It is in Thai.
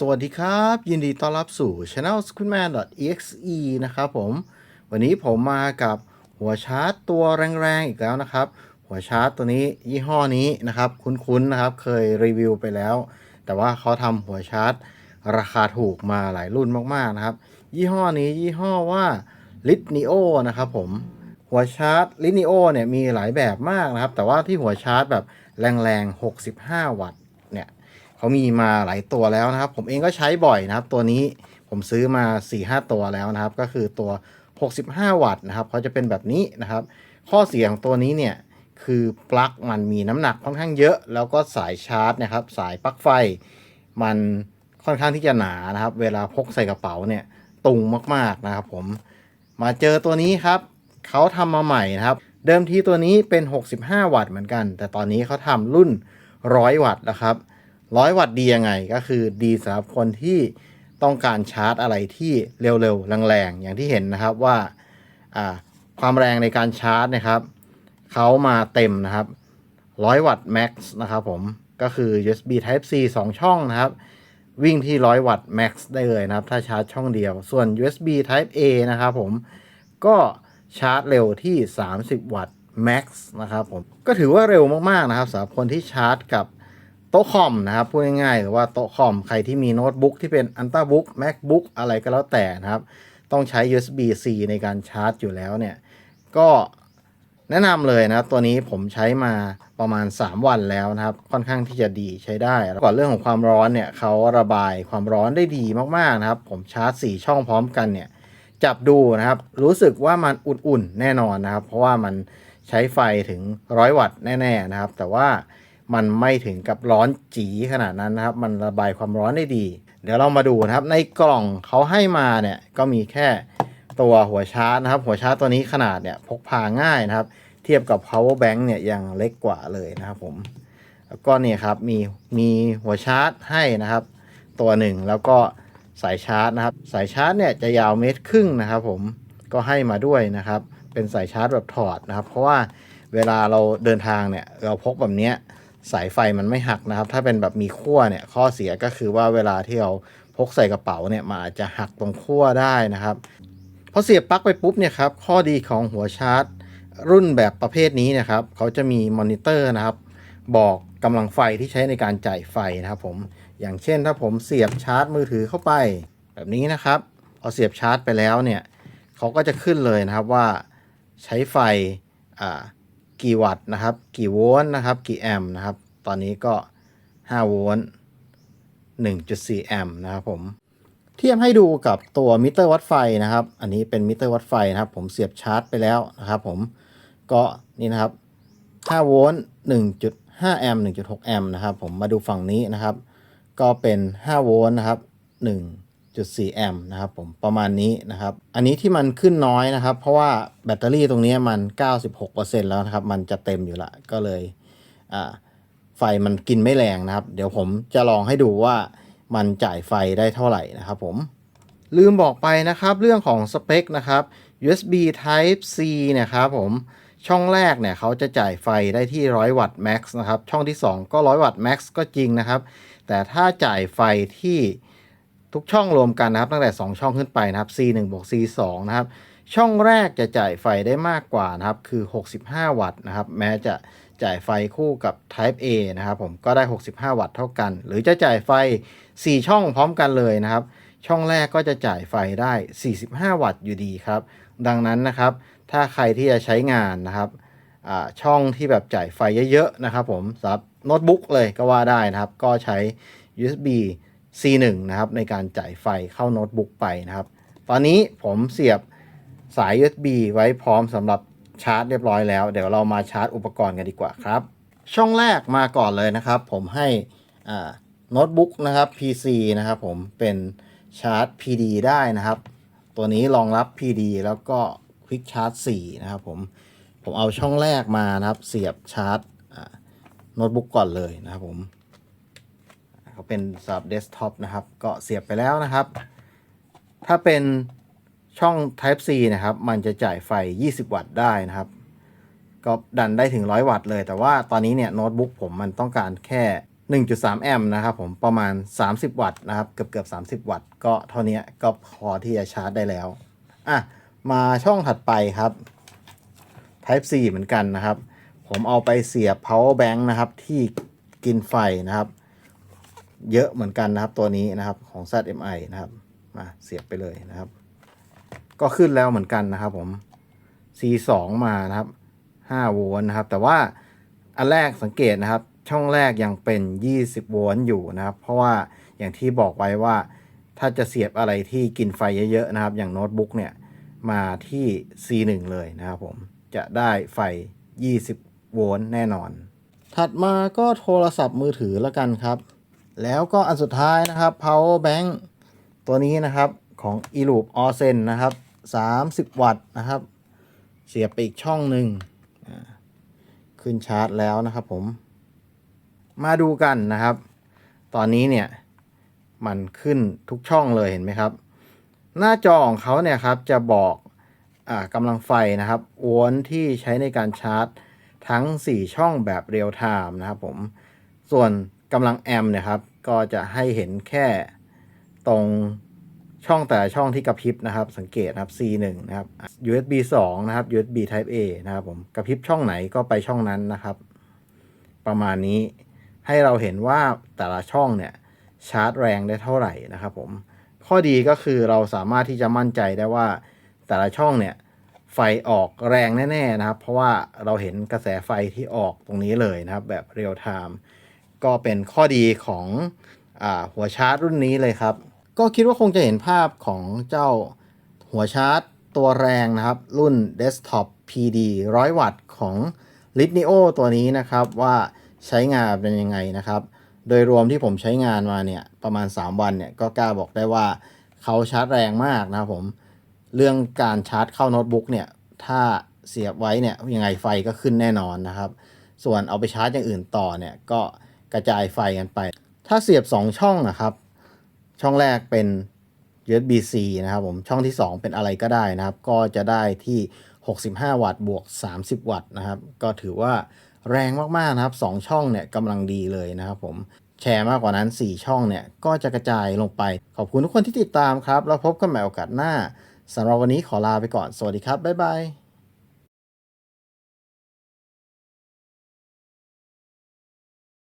สวัสดีครับ ยินดีต้อนรับสู่ channel s c r e e n m a n exe นะครับผม วันนี้ผมมากับหัวชาร์จตัวแรงๆ อีกแล้วนะครับ หัวชาร์จตัวนี้ยี่ห้อนี้นะครับ คุ้นๆนะครับ เคยรีวิวไปแล้ว แต่ว่าเขาทำหัวชาร์จ ราคาถูกมาหลายรุ่นมากๆนะครับ ยี่ห้อนี้ยี่ห้อว่า l i t n i o นะครับผมหัวชาร์จ l i t n i o เนี่ยมีหลายแบบมากนะครับ แต่ว่าที่หัวชาร์จแบบแรงๆ 65 วัตต์ เขามีมาหลายตัวแล้วนะครับ ผมเองก็ใช้บ่อยนะครับ ตัวนี้ผมซื้อมา 4-5 ตัวแล้วนะครับ ก็คือตัว 65 วัตต์นะครับเขาจะเป็นแบบนี้นะครับ ข้อเสียของตัวนี้เนี่ยคือปลั๊กมันมีน้ำหนักค่อนข้างเยอะ แล้วก็สายชาร์จนะครับ สายปลั๊กไฟ มันค่อนข้างที่จะหนานะครับ เวลาพกใส่กระเป๋าเนี่ยตุงมากๆนะครับ ผมมาเจอตัวนี้ครับเขาทำมาใหม่นะครับ เดิมทีตัวนี้เป็น 65 วัตต์เหมือนกัน แต่ตอนนี้เขาทำรุ่น 100 วัตต์นะครับ ร้อยวัตต์ดียังไง ก็คือดีสำหรับคนที่ต้องการชาร์จอะไรที่เร็วๆแรงๆอย่างที่เห็นนะครับว่าความแรงในการชาร์จนะครับเขามาเต็มนะครับร้อยวัตต์แม็กซ์นะครับผมก็คือ USB Type C 2 ช่องนะครับ วิ่งที่ร้อยวัตต์แม็กซ์ได้เลยนะครับ ถ้าชาร์จช่องเดียว ส่วน USB Type A นะครับผมก็ชาร์จเร็วที่ 30 วัตต์แม็กซ์นะครับผมก็ถือว่าเร็วมากๆนะครับสำหรับคนที่ชาร์จกับ โต๊ะคอมนะครับพูดง่ายๆหรือว่าโต๊ะคอมใครที่มีโน้ตบุ๊กที่เป็น Ultrabook MacBook อะไรก็แล้วแต่นะครับ ต้องใช้ USB-C ในการชาร์จอยู่แล้วเนี่ย ก็แนะนำเลยนะตัวนี้ผมใช้มาประมาณ 3 วันแล้วนะครับ ค่อนข้างที่จะดีใช้ได้ก่อนเรื่องของความร้อนเนี่ยเขาระบายความร้อนได้ดีมากๆนะครับ ผมชาร์จ 4 ช่องพร้อมกันเนี่ย จับดูนะครับ รู้สึกว่ามันอุ่นๆแน่นอนนะครับ เพราะว่ามันใช้ไฟถึง 100 วัตต์แน่ๆนะครับ แต่ว่า มันไม่ถึงกับร้อนจีขนาดนั้นนะครับ มันระบายความร้อนได้ดี เดี๋ยวเรามาดูนะครับ ในกล่องเขาให้มาเนี่ยก็มีแค่ตัวหัวชาร์จนะครับ หัวชาร์จตัวนี้ขนาดเนี่ยพกพาง่ายนะครับ เทียบกับ power bank เนี่ยยังเล็กกว่าเลยนะครับผมแล้วก็เนี่ยครับมีมีหัวชาร์จให้นะครับ ตัวหนึ่งแล้วก็สายชาร์จนะครับ สายชาร์จเนี่ยจะยาวเมตรครึ่งนะครับ ผมก็ให้มาด้วยนะครับ เป็นสายชาร์จแบบถอดนะครับ เพราะว่าเวลาเราเดินทางเนี่ยเราพกแบบเนี้ย สายไฟมันไม่หักนะครับ ถ้าเป็นแบบมีขั้วเนี่ยข้อเสียก็คือว่าเวลาที่เราพกใส่กระเป๋าเนี่ยมันอาจจะหักตรงขั้วได้นะครับพอเสียบปลั๊กไปปุ๊บเนี่ยครับข้อดีของหัวชาร์จ รุ่นแบบประเภทนี้นะครับเขาจะมีมอนิเตอร์นะครับ บอกกำลังไฟที่ใช้ในการจ่ายไฟนะครับผมอย่างเช่นถ้าผมเสียบชาร์จมือถือเข้าไปแบบนี้นะครับพอเสียบชาร์จไปแล้วเนี่ยเขาก็จะขึ้นเลยนะครับว่าใช้ไฟอ่า กี่วัตต์นะครับ กี่โวลต์นะครับ กี่แอมป์นะครับ ตอนนี้ก็ 5 โวลต์ 1.4 แอมป์นะครับผม เทียบให้ดูกับตัวมิเตอร์วัดไฟนะครับ อันนี้เป็นมิเตอร์วัดไฟนะครับ ผมเสียบชาร์จไปแล้วนะครับผม ก็นี่นะครับ 5 โวลต์ 1.5 แอมป์ 1.6 แอมป์นะครับ ผมมาดูฝั่งนี้นะครับ ก็เป็น 5 โวลต์นะครับ 1 1.4 แอมป์นะครับผมประมาณนี้นะครับ อันนี้ที่มันขึ้นน้อยนะครับ เพราะว่าแบตเตอรี่ตรงนี้มัน 96%แล้วนะครับ มันจะเต็มอยู่ละก็เลยไฟมันกินไม่แรงนะครับ เดี๋ยวผมจะลองให้ดูว่ามันจ่ายไฟได้เท่าไหร่นะครับผมลืมบอกไปนะครับเรื่องของสเปคนะครับ USB Type C นี่ยครับผมช่องแรกเนี่ยเขาจะจ่ายไฟได้ที่ 100 วัตต์ max นะครับ ช่องที่ 2 ก็ 100 วัตต์ max ก็จริงนะครับ แต่ถ้าจ่ายไฟที่ ทุกช่องรวมกันนะครับตั้งแต่ 2 ช่องขึ้นไปนะครับ C1 บวก C2 นะครับ ช่องแรกจะจ่ายไฟได้มากกว่านะครับคือ 65 วัตต์นะครับ แม้จะจ่ายไฟคู่กับ Type A นะครับผมก็ได้ 65 วัตต์เท่ากัน หรือจะจ่ายไฟ 4 ช่องพร้อมกันเลยนะครับ ช่องแรกก็จะจ่ายไฟได้ 45 วัตต์อยู่ดีครับ ดังนั้นนะครับ ถ้าใครที่จะใช้งานนะครับช่องที่แบบจ่ายไฟเยอะๆนะครับผมสำหรับโน้ตบุ๊กเลยก็ว่าได้นะครับ ก็ใช้ USB C1 นะครับในการจ่ายไฟเข้าโน้ตบุ๊กไปนะครับ ตอนนี้ผมเสียบสาย USB ไว้พร้อมสำหรับชาร์จเรียบร้อยแล้ว เดี๋ยวเรามาชาร์จอุปกรณ์กันดีกว่าครับ ช่องแรกมาก่อนเลยนะครับ ผมให้โน้ตบุ๊กนะครับ PC นะครับผมเป็นชาร์จ PD ได้นะครับ ตัวนี้รองรับ PD แล้วก็ Quick Charge 4 นะครับผม ผมเอาช่องแรกมานะครับ เสียบชาร์จโน้ตบุ๊กก่อนเลยนะครับผม เขาเป็นสำหรับเดสก์ท็อปนะครับ ก็เสียบไปแล้วนะครับ ถ้าเป็นช่อง Type C นะครับ มันจะจ่ายไฟ 20 วัตต์ได้นะครับ ก็ดันได้ถึง 100 วัตต์เลย แต่ว่าตอนนี้เนี่ยโน้ตบุ๊กผมมันต้องการแค่ 1.3 แอมป์นะครับผมประมาณ 30 วัตต์นะครับ เกือบเกือบ30 วัตต์ ก็เท่านี้ก็พอที่จะชาร์จได้แล้ว อะ มาช่องถัดไปครับ Type C เหมือนกันนะครับ ผมเอาไปเสียบ power bank นะครับ ที่กินไฟนะครับ เยอะเหมือนกันนะครับตัวนี้นะครับของ ZMI นะครับมาเสียบไปเลยนะครับ ก็ขึ้นแล้วเหมือนกันนะครับผม C2 มานะครับ5โวลต์นะครับ แต่ว่าอันแรกสังเกตนะครับ ช่องแรกยังเป็น 20 โวลต์อยู่นะครับ เพราะว่าอย่างที่บอกไว้ว่า ถ้าจะเสียบอะไรที่กินไฟเยอะๆนะครับ อย่างโน้ตบุ๊กเนี่ยมาที่ C1 เลยนะครับผมจะได้ไฟ 20 โวลต์แน่นอน ถัดมาก็โทรศัพท์มือถือแล้วกันครับ แล้วก็อันสุดท้ายนะครับ power bank ตัวนี้นะครับของ e l o o p o r s e n นะครับ 30 วัตต์นะครับ เสียบไปอีกช่องหนึ่งขึ้นชาร์จแล้วนะครับผม มาดูกันนะครับ ตอนนี้เนี่ย มันขึ้นทุกช่องเลยเห็นไหมครับ หน้าจอของเขาเนี่ยครับจะบอกอากำลังไฟนะครับโวลต์ที่ใช้ในการชาร์จทั้ง 4 ช่องแบบเรียลไทม์นะครับผม ส่วนกำลังแอมป์เนี่ยครับ ก็จะให้เห็นแค่ตรงช่องแต่ช่องที่กระพริบนะครับ สังเกตนะครับ C1 นะครับ USB 2 นะครับ USB Type A นะครับผมกระพริบช่องไหนก็ไปช่องนั้นนะครับ ประมาณนี้ให้เราเห็นว่าแต่ละช่องเนี่ยชาร์จแรงได้เท่าไหร่นะครับผมข้อดีก็คือเราสามารถที่จะมั่นใจได้ว่าแต่ละช่องเนี่ยไฟออกแรงแน่ๆนะครับ เพราะว่าเราเห็นกระแสไฟที่ออกตรงนี้เลยนะครับ แบบเรียลไทม์ ก็เป็นข้อดีของอหัวชาร์จรุ่นนี้เลยครับ ก็คิดว่าคงจะเห็นภาพของเจ้าหัวชาร์จตัวแรงนะครับ รุ่น Desktop PD 100 วัตต์ของ l i t n i o ตัวนี้นะครับว่าใช้งานเป็นยังไงนะครับ โดยรวมที่ผมใช้งานมาเนี่ยประมาณ 3 วันเนี่ยก็กล้าบอกได้ว่าเขาชาร์จแรงมากนะครับผม เรื่องการชาร์จเข้าโน้ตบุ๊กเนี่ยถ้าเสียบไว้เนี่ยยังไงไฟก็ขึ้นแน่นอนนะครับ ส่วนเอาไปชาร์จอย่างอื่นต่อเนี่ยก็ กระจายไฟกันไป ถ้าเสียบ 2 ช่องนะครับ ช่องแรกเป็น USB-C นะครับผม ช่องที่ 2 เป็นอะไรก็ได้นะครับ ก็จะได้ที่ 65 วัตต์บวก 30 วัตต์นะครับ ก็ถือว่าแรงมากๆนะครับ 2 ช่องเนี่ยกำลังดีเลยนะครับผมแชร์มากกว่านั้น 4 ช่องเนี่ย ก็จะกระจายลงไป ขอบคุณทุกคนที่ติดตามครับ แล้วพบกันใหม่โอกาสหน้าสำหรับวันนี้ขอลาไปก่อน สวัสดีครับ บ๊ายบาย